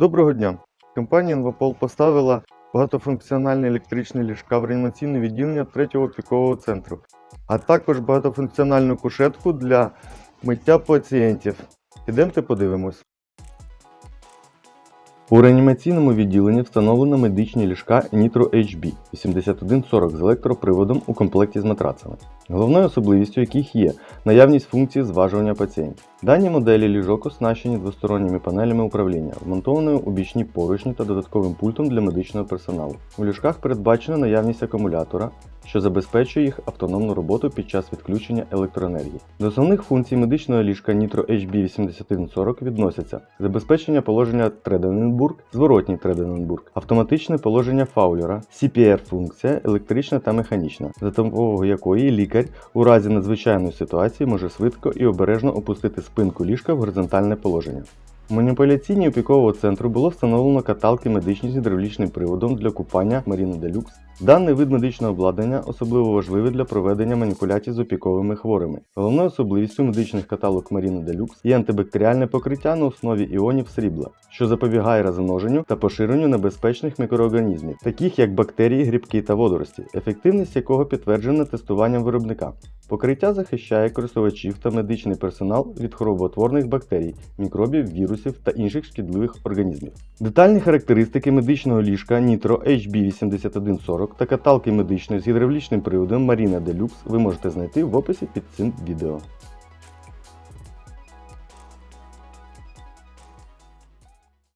Доброго дня! Компанія Інвапол поставила багатофункціональні електричні ліжка в реанімаційне відділення третього опікового центру, а також багатофункціональну кушетку для миття пацієнтів. Ідемте подивимось. У реанімаційному відділенні встановлено медичні ліжка Nitro HB 8140 з електроприводом у комплекті з матрацами, головною особливістю яких є наявність функції зважування пацієнтів. Дані моделі ліжок оснащені двосторонніми панелями управління, вмонтованою у бічні поручні та додатковим пультом для медичного персоналу. У ліжках передбачена наявність акумулятора, що забезпечує їх автономну роботу під час відключення електроенергії. До основних функцій медичного ліжка Nitro HB 8140 відносяться забезпечення положення Тредененбург, зворотній Тредененбург, автоматичне положення фаулера, CPR-функція електрична та механічна, за допомогою якої лікар у разі надзвичайної ситуації може швидко і обережно опустити спинку ліжка в горизонтальне положення. У маніпуляційній опікового центру було встановлено каталки медичні з гідравлічним приводом для купання Marina Deluxe. Даний вид медичного обладнання особливо важливий для проведення маніпуляцій з опіковими хворими. Головною особливістю медичних каталог Marina Deluxe є антибактеріальне покриття на основі іонів срібла, що запобігає розмноженню та поширенню небезпечних мікроорганізмів, таких як бактерії, грибки та водорості, ефективність якого підтверджена тестуванням виробника. Покриття захищає користувачів та медичний персонал від хвороботворних бактерій, мікробів, вірусів та інших шкідливих організмів. Детальні характеристики медичного ліжка Nitro HB8140 та каталки медичної з гідравлічним приводом Marina Deluxe ви можете знайти в описі під цим відео.